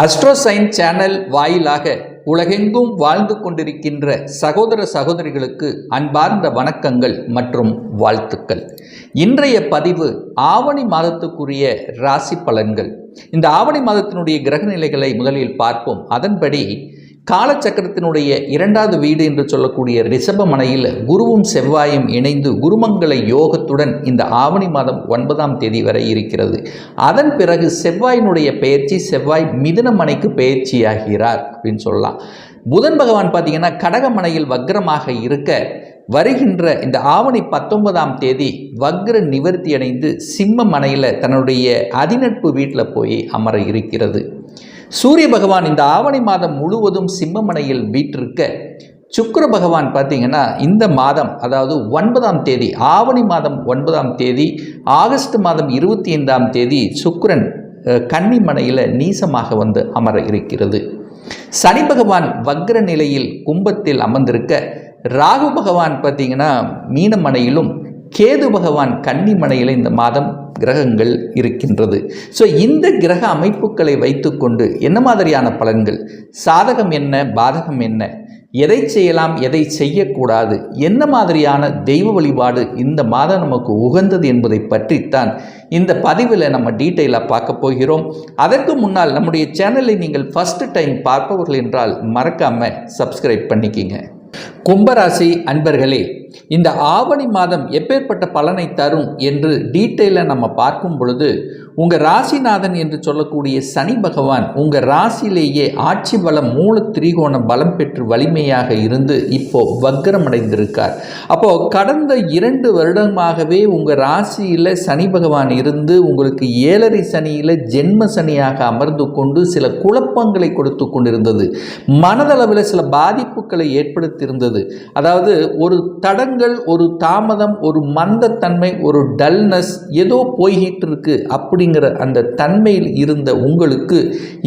அஸ்ட்ரோசைன் channel வாயிலாக உலகெங்கும் வாழ்ந்து கொண்டிருக்கின்ற சகோதர சகோதரிகளுக்கு அன்பார்ந்த வணக்கங்கள் மற்றும் வாழ்த்துக்கள். இன்றைய பதிவு ஆவணி மாதத்துக்குரிய ராசி பலன்கள். இந்த ஆவணி மாதத்தினுடைய கிரக நிலைகளை முதலில் பார்ப்போம். அதன்படி காலச்சக்கரத்தினுடைய இரண்டாவது வீடு என்று சொல்லக்கூடிய ரிஷபமனையில் குருவும் செவ்வாயும் இணைந்து குருமங்கள யோகத்துடன் இந்த ஆவணி மாதம் ஒன்பதாம் தேதி வரை இருக்கிறது. அதன் பிறகு செவ்வாயினுடைய பெயர்ச்சி செவ்வாய் மிதுனமனைக்கு பெயர்ச்சியாகிறார் அப்படின்னு சொல்லலாம். புதன் பகவான் பார்த்தீங்கன்னா கடகமனையில் வக்ரமாக இருக்க வருகின்ற இந்த ஆவணி பத்தொன்பதாம் தேதி வக்ர நிவர்த்தி அடைந்து சிம்ம மனையில் தன்னுடைய அதிநட்பு வீட்டில் போய் அமர இருக்கிறது. சூரிய பகவான் இந்த ஆவணி மாதம் முழுவதும் சிம்மமனையில் வீற்றிருக்க சுக்கர பகவான் பார்த்தீங்கன்னா இந்த மாதம் அதாவது ஒன்பதாம் தேதி ஆவணி மாதம் ஒன்பதாம் தேதி ஆகஸ்ட் மாதம் இருபத்தி ஐந்தாம் தேதி சுக்கரன் கன்னிமனையில் நீசமாக வந்து அமர இருக்கிறது. சனி பகவான் வக்ர நிலையில் கும்பத்தில் அமர்ந்திருக்க ராகு பகவான் பார்த்தீங்கன்னா மீனமனையிலும் கேது பகவான் கன்னிமனையில் இந்த மாதம் கிரகங்கள் இருக்கின்றது. ஸோ இந்த கிரக அமைப்புகளை வைத்துக்கொண்டு என்ன மாதிரியான பலன்கள்? சாதகம் என்ன? பாதகம் என்ன? எதை செய்யலாம்? எதை செய்யக்கூடாது? என்ன மாதிரியான தெய்வ வழிபாடு இந்த மாதம் நமக்கு உகந்தது என்பதை பற்றித்தான் இந்த பதிவில் நம்ம டீட்டெயிலாக பார்க்க போகிறோம். அதற்கு முன்னால் நம்முடைய சேனலை நீங்கள் ஃபஸ்ட்டு டைம் பார்ப்பவர்கள் என்றால் மறக்காமல் சப்ஸ்கிரைப் பண்ணிக்கிங்க. கும்பராசி அன்பர்களே இந்த ஆவணி மாதம் எப்பேற்பட்ட பலனை தரும் என்று டீட்டெயிலாக நம்ம பார்க்கும் பொழுது உங்கள் ராசிநாதன் என்று சொல்லக்கூடிய சனி பகவான் உங்கள் ராசியிலேயே ஆட்சி பலம் மூல திரிகோண பலம் பெற்று வலிமையாக இருந்து இப்போ வக்ரமடைந்திருக்கார். அப்போது கடந்த இரண்டு வருடமாகவே உங்கள் ராசியில் சனி பகவான் இருந்து உங்களுக்கு ஏழரை சனியில் ஜென்ம சனியாக அமர்ந்து கொண்டு சில குழப்பங்களை கொடுத்து கொண்டிருந்தது. மனதளவில் சில பாதிப்புகளை ஏற்படுத்தி கொடுத்திருந்தது அதாவது ஒரு தடங்கள் ஒரு தாமதம் ஒரு மந்தத்தன்மை ஒரு டல்னஸ் ஏதோ போய்கிட்டு இருக்கு அப்படிங்கிற அந்த தன்மையில் இருந்த உங்களுக்கு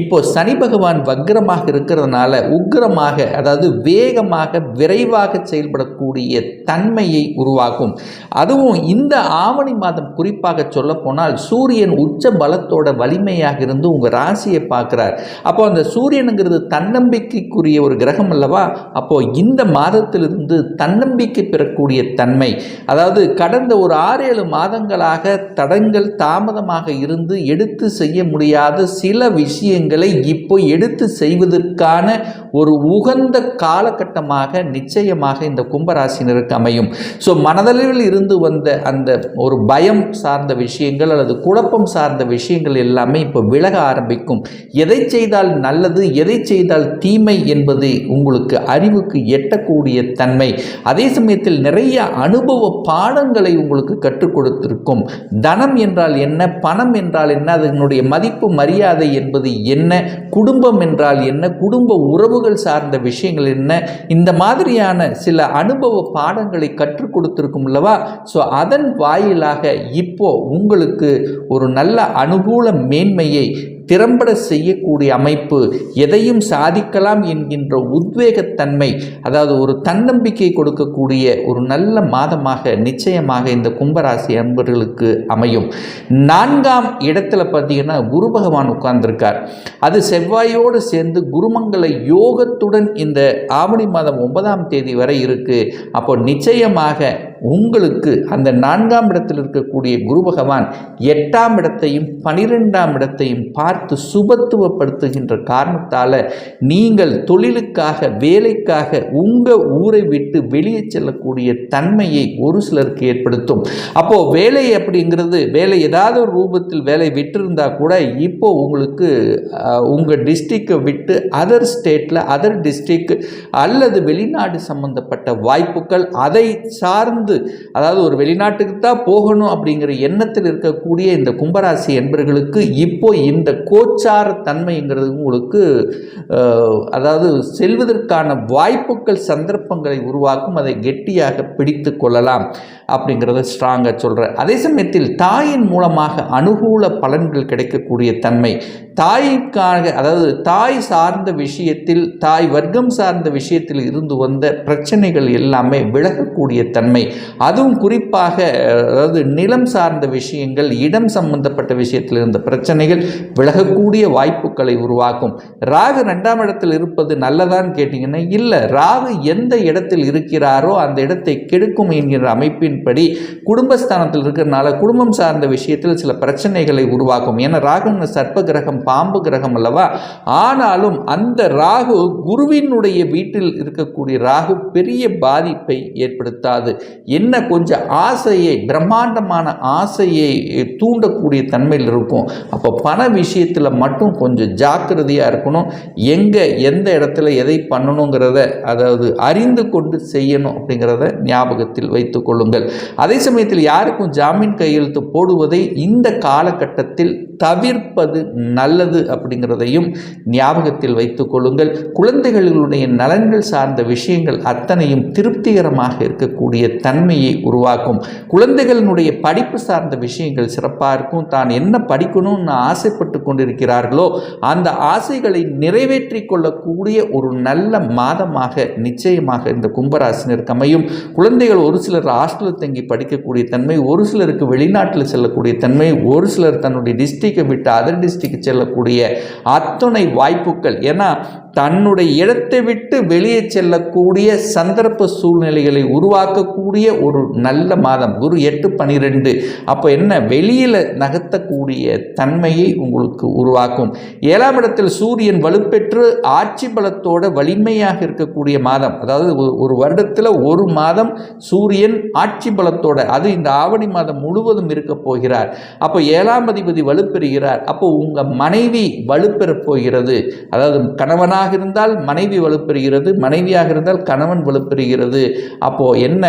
இப்போ சனி பகவான் வக்ரமாக இருக்கிறதுனால உக்கிரமாக அதாவது வேகமாக விரைவாக செயல்படக்கூடிய தன்மையை உருவாகும் அதுவும் இந்த ஆவணி மாதம் குறிப்பாக சொல்ல போனால் சூரியன் உச்ச பலத்தோட வலிமையாக இருந்து உங்கள் ராசியை பார்க்குறார். அப்போ அந்த சூரியனுங்கிறது தன்னம்பிக்கைக்குரிய ஒரு கிரகம் அல்லவா? அப்போ இந்த மாதத்திலிருந்து தன்னம்பிக்கை பெறக்கூடிய தன்மை அதாவது கடந்த ஒரு ஆறு ஏழு மாதங்களாக தடங்கள் தாமதமாக இருந்து எடுத்து செய்ய முடியாத சில விஷயங்களை இப்போ எடுத்து செய்வதற்கான ஒரு உகந்த காலகட்டமாக நிச்சயமாக இந்த கும்பராசினருக்கு அமையும். ஸோ மனதளவில் இருந்து வந்த அந்த ஒரு பயம் சார்ந்த விஷயங்கள் அல்லது குழப்பம் சார்ந்த விஷயங்கள் எல்லாமே இப்போ விலக ஆரம்பிக்கும். எதை செய்தால் நல்லது எதை செய்தால் தீமை என்பது உங்களுக்கு அறிவுக்கு எட்டக்கூடிய தன்மை. அதே சமயத்தில் நிறைய அனுபவ பாடங்களை உங்களுக்கு கற்றுக் கொடுத்திருக்கும். தனம் என்றால் என்ன? பணம் என்றால் என்ன? அதனுடைய மதிப்பு மரியாதை என்பது என்ன? குடும்பம் என்றால் என்ன? குடும்ப உறவுகள் சார்ந்த விஷயங்கள் என்ன? இந்த மாதிரியான சில அனுபவ பாடங்களை கற்றுக் கொடுத்திருக்கும் அல்லவா? ஸோ அதன் வாயிலாக இப்போ உங்களுக்கு ஒரு நல்ல அனுகூல மேன்மையை திறம்பட செய்யக்கூடிய அமைப்பு எதையும் சாதிக்கலாம் என்கின்ற உத்வேகத்தன்மை அதாவது ஒரு தன்னம்பிக்கை கொடுக்கக்கூடிய ஒரு நல்ல மாதமாக நிச்சயமாக இந்த கும்பராசி அன்பர்களுக்கு அமையும். நான்காம் இடத்துல பார்த்தீங்கன்னா குரு பகவான் உட்கார்ந்திருக்கார். அது செவ்வாயோடு சேர்ந்து குருமங்கல யோகத்துடன் இந்த ஆவணி மாதம் ஒன்பதாம் தேதி வரை இருக்குது அப்போ நிச்சயமாக உங்களுக்கு அந்த நான்காம் இடத்தில் இருக்கக்கூடிய குரு பகவான் எட்டாம் இடத்தையும் பனிரெண்டாம் இடத்தையும் பார்த்து சுபத்துவப்படுத்துகின்ற காரணத்தால் நீங்கள் தொழிலுக்காக வேலைக்காக உங்கள் ஊரை விட்டு வெளியே செல்லக்கூடிய தன்மையை ஒரு சிலருக்கு ஏற்படுத்தும். அப்போது வேலை அப்படிங்கிறது வேலை ஏதாவது ஒரு ரூபத்தில் வேலை விட்டிருந்தா கூட இப்போ உங்களுக்கு உங்கள் டிஸ்ட்ரிக்டை விட்டு அதர் ஸ்டேட்டில் அதர் டிஸ்ட்ரிக்ட் அல்லது வெளிநாடு சம்பந்தப்பட்ட வாய்ப்புகள் அதை சார்ந்து அதாவது ஒரு வெளிநாட்டுக்கு தான் போகணும் அப்படிங்கிற எண்ணத்தில் இருக்கக்கூடிய இந்த கும்பராசி என்பர்களுக்கு இப்போ இந்த கோச்சார தன்மைங்கிறது உங்களுக்கு அதாவது செல்வதற்கான வாய்ப்புகள் சந்தர்ப்பங்களை உருவாக்கும் அதை கெட்டியாக பிடித்து கொள்ளலாம் அப்படிங்கிறத ஸ்ட்ராங்காக சொல்கிறேன் அதே சமயத்தில் தாயின் மூலமாக அனுகூல பலன்கள் கிடைக்கக்கூடிய தன்மை. தாய்க்காக அதாவது தாய் சார்ந்த விஷயத்தில் தாய் வர்க்கம் சார்ந்த விஷயத்தில் இருந்து வந்த பிரச்சனைகள் எல்லாமே விலகக்கூடிய தன்மை. அதுவும் குறிப்பாக அதாவது நிலம் சார்ந்த விஷயங்கள் இடம் சம்பந்தப்பட்ட விஷயத்தில் இருந்த பிரச்சனைகள் விலகக்கூடிய வாய்ப்புகளை உருவாக்கும். ராகு ரெண்டாம் இடத்தில் இருப்பது நல்லதான்னு கேட்டிங்கன்னா இல்லை ராகு எந்த இடத்தில் இருக்கிறாரோ அந்த இடத்தை கெடுக்கும் என்கிற அமைப்பின்படி குடும்பஸ்தானத்தில் இருக்கிறனால குடும்பம் சார்ந்த விஷயத்தில் சில பிரச்சனைகளை உருவாக்கும். ஏன்னா ராகுன்னு சர்ப்ப கிரகம் பாம்பு கிரகம் அல்லவா? ஆனாலும் அந்த ராகு குருவினுடைய வீட்டில் இருக்கக்கூடிய ராகு பெரிய பாதிப்பை ஏற்படுத்தாது. என்ன கொஞ்சம் ஆசையை பிரம்மாண்டமான ஆசையை தூண்டக்கூடிய தன்மையில் இருக்கும். அப்போ பண விஷயத்தில் மட்டும் கொஞ்சம் ஜாக்கிரதையாக இருக்கணும். எங்கே எந்த இடத்துல எதை பண்ணணுங்கிறத அதாவது அறிந்து கொண்டு செய்யணும் அப்படிங்கிறத ஞாபகத்தில் வைத்துக்கொள்ளுங்கள் அதே சமயத்தில் யாருக்கும் ஜாமீன் கையெழுத்து போடுவதை இந்த காலகட்டத்தில் தவிர்ப்பது நல்லது அப்படிங்கிறதையும் ஞாபகத்தில் வைத்துக்கொள்ளுங்கள் குழந்தைகளுடைய நலன்கள் சார்ந்த விஷயங்கள் அத்தனையும் திருப்திகரமாக இருக்கக்கூடிய தன் தன்மையை உருவாக்கும். குழந்தைகளினுடைய படிப்பு சார்ந்த விஷயங்கள் சிறப்பாக இருக்கும். தான் என்ன படிக்கணும்னு ஆசைப்பட்டு கொண்டிருக்கிறார்களோ அந்த ஆசைகளை நிறைவேற்றி கொள்ளக்கூடிய ஒரு நல்ல மாதமாக நிச்சயமாக இந்த கும்பராசினருக்கு அமையும். குழந்தைகள் ஒரு சிலர் ஹாஸ்டலில் தங்கி படிக்கக்கூடிய தன்மை ஒரு சிலருக்கு வெளிநாட்டில் செல்லக்கூடிய தன்மை ஒரு சிலர் தன்னுடைய டிஸ்ட்ரிக்டை விட்டு அதர் டிஸ்ட்ரிக்ட் செல்லக்கூடிய அத்தனை வாய்ப்புகள். ஏன்னா தன்னுடைய இடத்தை விட்டு வெளியே செல்லக்கூடிய சந்தர்ப்ப சூழ்நிலைகளை உருவாக்கக்கூடிய ஒரு நல்ல மாதம். குரு எட்டு பனிரெண்டு. அப்போ என்ன? வெளியில் நகர்த்தக்கூடிய தன்மையை உங்களுக்கு உருவாக்கும். ஏழாம் இடத்தில் சூரியன் வலுப்பெற்று ஆட்சி பலத்தோட வலிமையாக இருக்கக்கூடிய மாதம். அதாவது ஒரு- ஒரு வருடத்தில் ஒரு மாதம் சூரியன் ஆட்சி பலத்தோட அது இந்த ஆவணி மாதம் முழுவதும் இருக்க போகிறார். அப்போ ஏழாம் அதிபதி வலுப்பெறுகிறார். அப்போ உங்கள் மனைவி வலுப்பெறப் போகிறது. அதாவது கணவனாக இருந்தால் மனைவி வலுப்பெறுகிறது மனைவியாக இருந்தால் கணவன் வலுப்பெறுகிறது. அப்போ என்ன?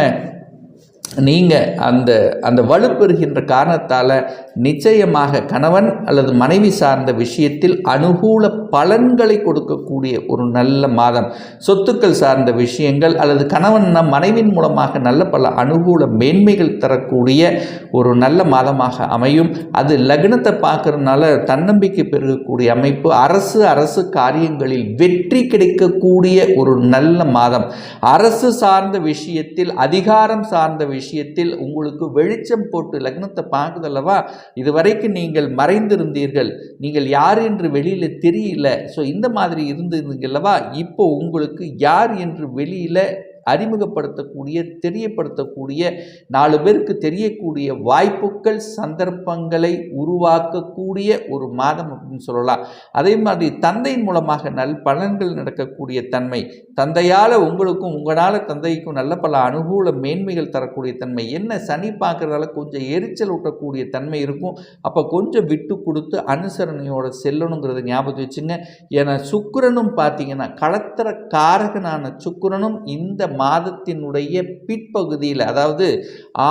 நீங்கள் அந்த அந்த வலுப்பெறுகின்ற காரணத்தால் நிச்சயமாக கணவன் அல்லது மனைவி சார்ந்த விஷயத்தில் அனுகூல பலன்களை கொடுக்கக்கூடிய ஒரு நல்ல மாதம். சொத்துக்கள் சார்ந்த விஷயங்கள் அல்லது கணவன் நம் மனைவின் மூலமாக நல்ல பல அனுகூல மேன்மைகள் தரக்கூடிய ஒரு நல்ல மாதமாக அமையும். அது லக்னத்தை பார்க்கறதுனால தன்னம்பிக்கை பெருகக்கூடிய அமைப்பு அரசு அரசு காரியங்களில் வெற்றி கிடைக்கக்கூடிய ஒரு நல்ல மாதம். அரசு சார்ந்த விஷயத்தில் அதிகாரம் சார்ந்த விஷயம் விஷயத்தில் உங்களுக்கு வெளிச்சம் போட்டு லக்னத்தை பார்க்குதல்லவா? இதுவரைக்கும் நீங்கள் மறைந்திருந்தீர்கள். நீங்கள் யார் என்று வெளியில் தெரியல. ஸோ இந்த மாதிரி இருந்திருந்தீங்கல்லவா? இப்போ உங்களுக்கு யார் என்று வெளியில் அறிமுகப்படுத்தக்கூடிய தெரியப்படுத்தக்கூடிய நாலு பேருக்கு தெரியக்கூடிய வாய்ப்புகள் சந்தர்ப்பங்களை உருவாக்கக்கூடிய ஒரு மாதம் அப்படின்னு சொல்லலாம். அதே மாதிரி தந்தையின் மூலமாக நல் பலன்கள் நடக்கக்கூடிய தன்மை தந்தையால் உங்களுக்கும் உங்களால் தந்தைக்கும் நல்ல பல அனுகூல மேன்மைகள் தரக்கூடிய தன்மை என்ன சனி பார்க்குறதால கொஞ்சம் எரிச்சல் ஊட்டக்கூடிய தன்மை இருக்கும். அப்போ கொஞ்சம் விட்டு கொடுத்து அனுசரணையோட செல்லணுங்கிறத ஞாபகம் வச்சுங்க. ஏன்னா சுக்கரனும் பார்த்தீங்கன்னா களத்திர காரகனான சுக்கரனும் இந்த மாதத்தினுடைய பிற்பகுதியில் அதாவது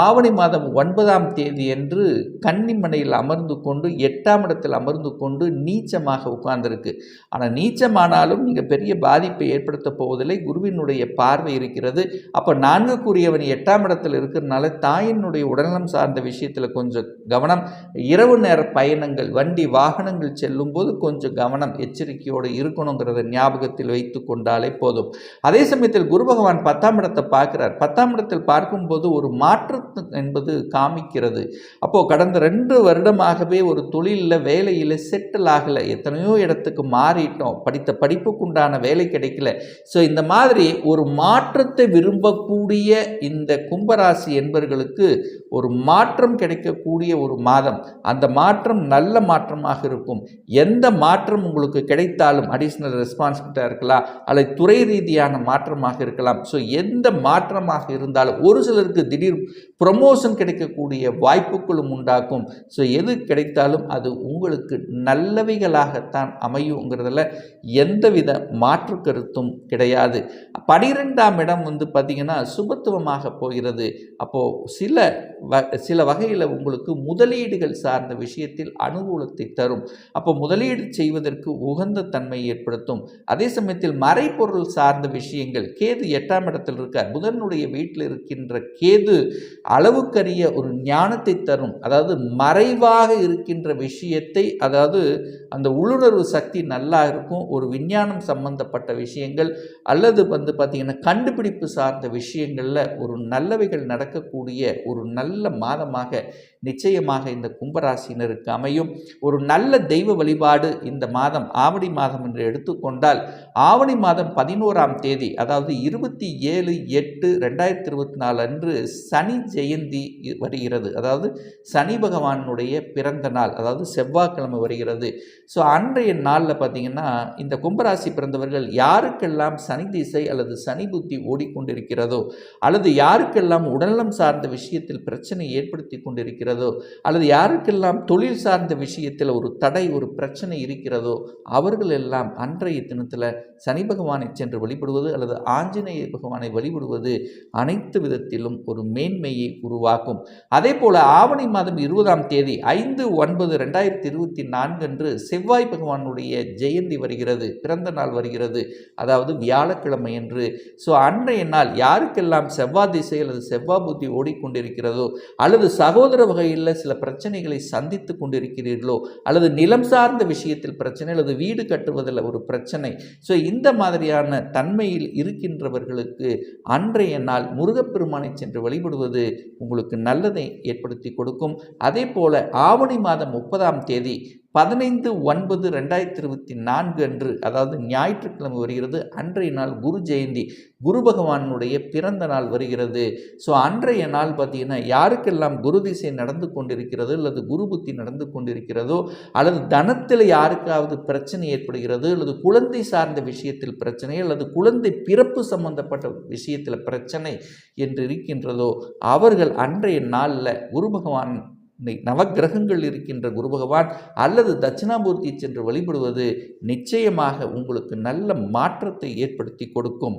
ஆவணி மாதம் ஒன்பதாம் தேதி என்று கன்னிமனையில் அமர்ந்து கொண்டு எட்டாம் இடத்தில் அமர்ந்து கொண்டு நீச்சமாக உட்கார்ந்திருக்கு. ஆனால் நீச்சமானாலும் நீங்கள் பெரிய பாதிப்பை ஏற்படுத்த போவதில்லை. குருவினுடைய பார்வை இருக்கிறது. அப்போ நான்குக்குரியவன் எட்டாம் இடத்தில் இருக்கிறதுனால தாயினுடைய உடல்நலம் சார்ந்த விஷயத்தில் கொஞ்சம் கவனம். இரவு நேர பயணங்கள் வண்டி வாகனங்கள் செல்லும்போது கொஞ்சம் கவனம் எச்சரிக்கையோடு இருக்கணுங்கிறத ஞாபகத்தில் வைத்து கொண்டாலே போதும். அதே சமயத்தில் குரு பகவான் பத்தாம் இடத்தை பார்க்கிறார். பத்தாம் இடத்தில் பார்க்கும்போது ஒரு மாற்று என்பது காமிக்கிறது. அப்போது கடந்த ரெண்டு வருடமாகவே ஒரு தொழிலில் வேலையில் செட்டில் ஆகலை. எத்தனையோ இடத்துக்கு மாறிட்டோம். படித்த படிப்புக்குண்டான வேலை கிடைக்கல. ஸோ இந்த மாதிரி ஒரு மாற்றத்தை விரும்பக்கூடிய இந்த கும்பராசி என்பவர்களுக்கு ஒரு மாற்றம் கிடைக்கக்கூடிய ஒரு மாதம். அந்த மாற்றம் நல்ல மாற்றமாக இருக்கும். எந்த மாற்றம் உங்களுக்கு கிடைத்தாலும் அடிஷ்னல் ரெஸ்பான்சிபிலிட்டாக இருக்கலாம். அல்லது துறை ரீதியான மாற்றமாக இருக்கலாம். ஸோ எந்த மாற்றமாக இருந்தாலும் ஒரு சிலருக்கு திடீர் ப்ரொமோஷன் கிடைக்கக்கூடிய வாய்ப்புகளும் உண்டாக்கும். ஸோ எது கிடைத்தாலும் அது உங்களுக்கு நல்லவைகளாகத்தான் அமையுங்கிறதுல எந்தவித மாற்று கருத்தும் கிடையாது. பனிரெண்டாம் இடம் வந்து பார்த்திங்கன்னா சுபத்துவமாக போகிறது. அப்போது சில வ சில வகையில் உங்களுக்கு முதலீடுகள் சார்ந்த விஷயத்தில் அனுகூலத்தை தரும். அப்போ முதலீடு செய்வதற்கு உகந்த தன்மை ஏற்படுத்தும். அதே சமயத்தில் மறைப்பொருள் சார்ந்த விஷயங்கள் கேது எட்டாம் இடத்தில் இருக்கார். புதனுடைய வீட்டில் இருக்கின்ற கேது அளவுக்கரிய ஒரு ஞானத்தை தரும். அதாவது மறைவாக இருக்கின்ற விஷயத்தை அதாவது அந்த உள்ளுணர்வு சக்தி நல்லா இருக்கும் ஒரு விஞ்ஞானம் சம்பந்தப்பட்ட விஷயங்கள் அல்லது வந்து பார்த்திங்கன்னா கண்டுபிடிப்பு சார்ந்த விஷயங்களில் ஒரு நல்லவைகள் நடக்கக்கூடிய ஒரு நல்ல மாதமாக நிச்சயமாக இந்த கும்பராசினருக்கு அமையும் ஒரு நல்ல தெய்வ வழிபாடு இந்த மாதம் ஆவணி மாதம் என்று எடுத்துக்கொண்டால் ஆவணி மாதம் பதினோராம் தேதி அதாவது இருபத்தி ஏழு எட்டு ரெண்டாயிரத்தி இருபத்தி நாலு அன்று சனி ஜெயந்தி வருகிறது. அதாவது சனி பகவானுடைய பிறந்த நாள் அதாவது செவ்வாய்க்கிழமை வருகிறது. ஸோ அன்றைய நாளில் பார்த்திங்கன்னா இந்த கும்பராசி பிறந்தவர்கள் யாருக்கெல்லாம் சனி திசை அல்லது சனி புத்தி ஓடிக்கொண்டிருக்கிறதோ அல்லது யாருக்கெல்லாம் உடல்நலம் சார்ந்த விஷயத்தில் பிரச்சனை ஏற்படுத்தி கொண்டிருக்கிறதோ அல்லது யாருக்கெல்லாம் தொழில் சார்ந்த விஷயத்தில் ஒரு தடை ஒரு பிரச்சனை இருக்கிறதோ அவர்கள் எல்லாம் அன்றைய தினத்தில் சனி பகவானை சென்று வழிபடுவது அல்லது ஆஞ்சநேய பகவானை வழிபடுவது அனைத்து விதத்திலும் ஒரு மேன்மையை உருவாக்கும். அதே போல ஆவணி மாதம் இருபதாம் தேதி ஐந்து ஒன்பது ரெண்டாயிரத்தி இருபத்தி நான்கு அன்று செவ்வாய் பகவானுடைய ஜெயந்தி வருகிறது பிறந்த நாள் வருகிறது அதாவது வியாழக்கிழமை என்று ஸோ அன்றைய நாள் யாருக்கெல்லாம் செவ்வாய் திசை அல்லது செவ்வாய் புத்தி ஓடிக்கொண்டிருக்கிறதோ அல்லது சகோதர வகையில் சில பிரச்சனைகளை சந்தித்து கொண்டிருக்கிறீர்களோ அல்லது நிலம் சார்ந்த விஷயத்தில் பிரச்சனை அல்லது வீடு கட்டுவதில் ஒரு பிரச்சனை. ஸோ இந்த மாதிரியான தன்மையில் இருக்கின்றவர்களுக்கு அன்றைய நாள் முருகப்பெருமானை சென்று வழிபடுவது உங்களுக்கு நல்லதை ஏற்படுத்தி கொடுக்கும். அதே போல ஆவணி மாதம் முப்பதாம் தேதி பதினைந்து ஒன்பது ரெண்டாயிரத்தி இருபத்தி நான்கு அன்று அதாவது ஞாயிற்றுக்கிழமை வருகிறது. அன்றைய நாள் குரு ஜெயந்தி. குரு பகவானுடைய பிறந்த நாள் வருகிறது. ஸோ அன்றைய நாள் பார்த்தீங்கன்னா யாருக்கெல்லாம் குரு திசை நடந்து கொண்டிருக்கிறது அல்லது குரு புத்தி நடந்து கொண்டிருக்கிறதோ அல்லது தனத்தில் யாருக்காவது பிரச்சனை ஏற்படுகிறது அல்லது குழந்தை சார்ந்த விஷயத்தில் பிரச்சனை அல்லது குழந்தை பிறப்பு சம்பந்தப்பட்ட விஷயத்தில் பிரச்சனை என்று இருக்கின்றதோ அவர்கள் அன்றைய நாளில் குரு பகவான் நவகிரகங்கள் இருக்கின்ற குரு பகவான் அல்லது தட்சிணாமூர்த்தி சென்று வழிபடுவது நிச்சயமாக உங்களுக்கு நல்ல மாற்றத்தை ஏற்படுத்தி கொடுக்கும்.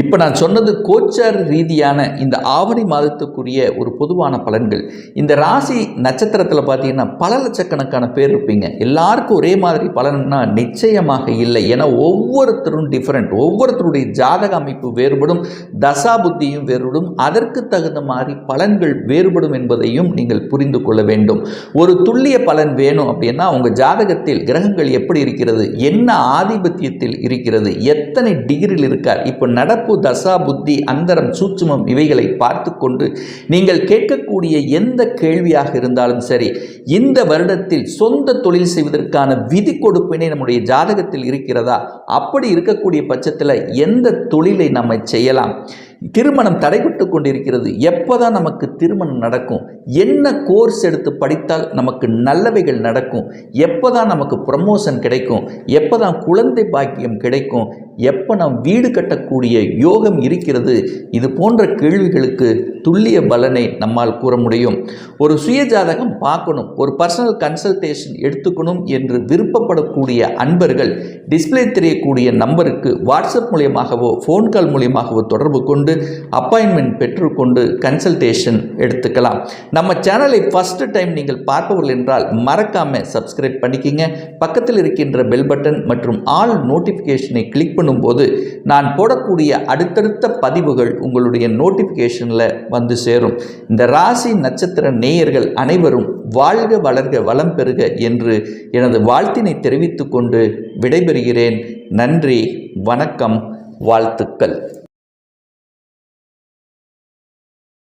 இப்போ நான் சொன்னது கோச்சார் ரீதியான இந்த ஆவணி மாதத்துக்குரிய ஒரு பொதுவான பலன்கள். இந்த ராசி நட்சத்திரத்தில் பார்த்தீங்கன்னா பல லட்சக்கணக்கான பேர் இருப்பீங்க. எல்லாருக்கும் ஒரே மாதிரி பலன்னா நிச்சயமாக இல்லை. ஏன்னா ஒவ்வொருத்தரும் டிஃப்ரெண்ட் ஒவ்வொருத்தருடைய ஜாதக அமைப்பு வேறுபடும் தசா புத்தியும் வேறுபடும். அதற்கு தகுந்த மாதிரி பலன்கள் வேறுபடும் என்பதையும் நீங்கள் புரிந்து கொள்ள வேண்டும். ஒரு துல்லிய பலன் வேணும் அப்படின்னா உங்கள் ஜாதகத்தில் கிரகங்கள் எப்படி இருக்கிறது? என்ன ஆதிபத்தியத்தில் இருக்கிறது? எத்தனை டிகிரியில் இருக்கார்? இப்போ நடப்பு தசா புத்தி அந்தரம் சூட்சுமம் இவைகளை பார்த்து கொண்டு நீங்கள் கேட்கக்கூடிய எந்த கேள்வியாக இருந்தாலும் சரி இந்த வருடத்தில் சொந்த தொழில் செய்வதற்கான விதி கொடுப்பினை நம்முடைய ஜாதகத்தில் இருக்கிறதா? அப்படி இருக்கக்கூடிய பட்சத்தில் எந்த தொழிலை நம்ம செய்யலாம்? திருமணம் தடைபட்டு கொண்டிருக்கிறது. எப்போ தான் நமக்கு திருமணம் நடக்கும்? என்ன கோர்ஸ் எடுத்து படித்தால் நமக்கு நல்லவைகள் நடக்கும்? எப்போ தான் நமக்கு ப்ரமோஷன் கிடைக்கும்? எப்போ தான் குழந்தை பாக்கியம் கிடைக்கும்? எப்போ நாம் வீடு கட்டக்கூடிய யோகம் இருக்கிறது? இது போன்ற கேள்விகளுக்கு துல்லிய பலனை நம்மால் கூற முடியும். ஒரு சுய ஜாதகம் பார்க்கணும். ஒரு பர்சனல் கன்சல்டேஷன் எடுத்துக்கணும் என்று விருப்பப்படக்கூடிய அன்பர்கள் டிஸ்பிளே தெரியக்கூடிய நம்பருக்கு வாட்ஸ்அப் மூலியமாகவோ ஃபோன் கால் மூலியமாகவோ தொடர்பு கொண்டு அப்பாயின்மெண்ட் பெற்றுக்கொண்டு கன்சல்டேஷன் எடுத்துக்கலாம். நம்ம சேனலை ஃபஸ்ட்டு டைம் நீங்கள் பார்ப்பவர்கள் என்றால் மறக்காமல் சப்ஸ்கிரைப் பண்ணிக்கிங்க. பக்கத்தில் இருக்கின்ற பெல் பட்டன் மற்றும் ஆல் நோட்டிஃபிகேஷனை கிளிக் பண்ணும்போது நான் போடக்கூடிய அடுத்தடுத்த பதிவுகள் உங்களுடைய நோட்டிஃபிகேஷனில் வந்து சேரும். இந்த ராசி நட்சத்திர நேயர்கள் அனைவரும் வாழ்க வளர்க வளம் பெறுக என்று எனது வாழ்த்தினை தெரிவித்துக்கொண்டு விடைபெறுகிறேன். நன்றி வணக்கம் வாழ்த்துக்கள்.